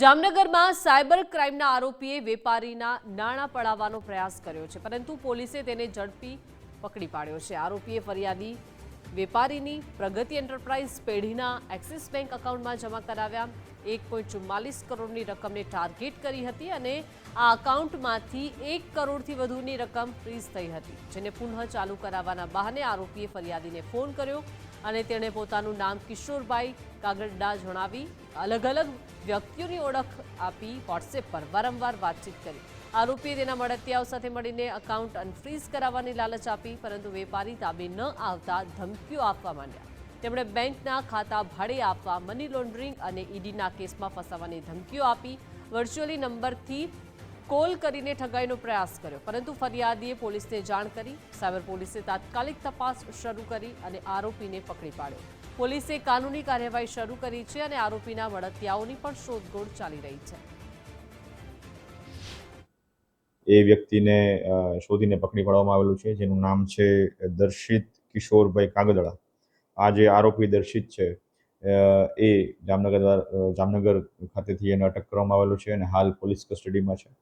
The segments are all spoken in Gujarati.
જામનગરમાં સાયબર ક્રાઇમના આરોપીએ વેપારીના નાણાં પડાવવાનો પ્રયાસ કર્યો છે, પરંતુ પોલીસે તેને ઝડપી પકડી પાડ્યો છે. આરોપીએ ફરિયાદી વેપારીની પ્રગતિ એન્ટરપ્રાઇઝ પેઢીના એક્સિસ બેંક એકાઉન્ટમાં જમા કરાવ્યા. એક કરોડની રકમને ટાર્ગેટ કરી હતી અને આ એકાઉન્ટમાંથી એક કરોડથી વધુની રકમ ફ્રીઝ થઈ હતી, જેને પુનઃ ચાલુ કરાવવાના બહાને આરોપીએ ફરિયાદીને ફોન કર્યો. અને તેણે પોતાનું નામ કિશોરભાઈ કાગડા જણાવી અલગ અલગ વ્યક્તિઓની ઓળખ આપી વોટ્સએપ પર વારંવાર વાતચીત કરી. આરોપીએ તેના મળતિયાઓ સાથે મળીને એકાઉન્ટ અનફ્રીઝ કરાવવાની લાલચ આપી, પરંતુ વેપારી તાબે ન આવતા ધમકીઓ આપવા માંડ્યા. તેમણે બેંકના ખાતા ભાડે આપવા મની લોન્ડરિંગ અને ઈડીના કેસમાં ફસાવવાની ધમકીઓ આપી વર્ચ્યુઅલી નંબરથી કોલ કરીને ઠગાઈનો પ્રયાસ કર્યો. પરંતુ ફરિયાદીએ પોલીસને જાણ કરી, સાયબર પોલીસે તાત્કાલિક તપાસ શરૂ કરી અને આરોપીને પકડી પાડ્યો. પોલીસે કાનૂની કાર્યવાહી શરૂ કરી છે અને આરોપીના મળતિયાઓની પણ શોધખોળ ચાલી રહી છે. એ વ્યક્તિને શોધીને પકડી પાડવામાં આવેલું છે, જેનું નામ છે દર્શિત કિશોરભાઈ કાગદળા આ જે આરોપી દર્શિત છે એ જામનગર જામનગર ખાતેથી એને અટક કરવામાં આવેલું છે અને હાલ પોલીસ કસ્ટડીમાં છે.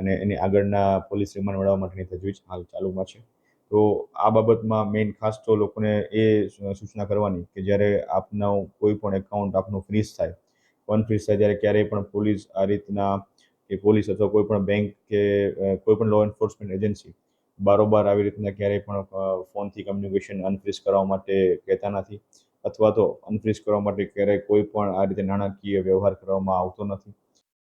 અને એની આગળના પોલીસ રિમાન્ડ મેળવવા માટેની તજવીજ હાલ ચાલુમાં છે. તો આ બાબતમાં મેઇન ખાસ તો લોકોને એ સૂચના કરવાની કે જ્યારે આપનો કોઈ પણ એકાઉન્ટ આપનું ફ્રીઝ થાય અનફ્રીઝ થાય ત્યારે ક્યારેય પણ પોલીસ આ રીતના કે પોલીસ અથવા કોઈ પણ બેંક કે કોઈ પણ લો એન્ફોર્સમેન્ટ એજન્સી બારોબાર આવી રીતના ક્યારેય પણ ફોનથી કમ્યુનિકેશન અનફ્રીઝ કરવા માટે કહેતા નથી અથવા તો અનફ્રીઝ કરવા માટે ક્યારેય કોઈ પણ આ રીતે નાણાકીય વ્યવહાર કરવામાં આવતો નથી.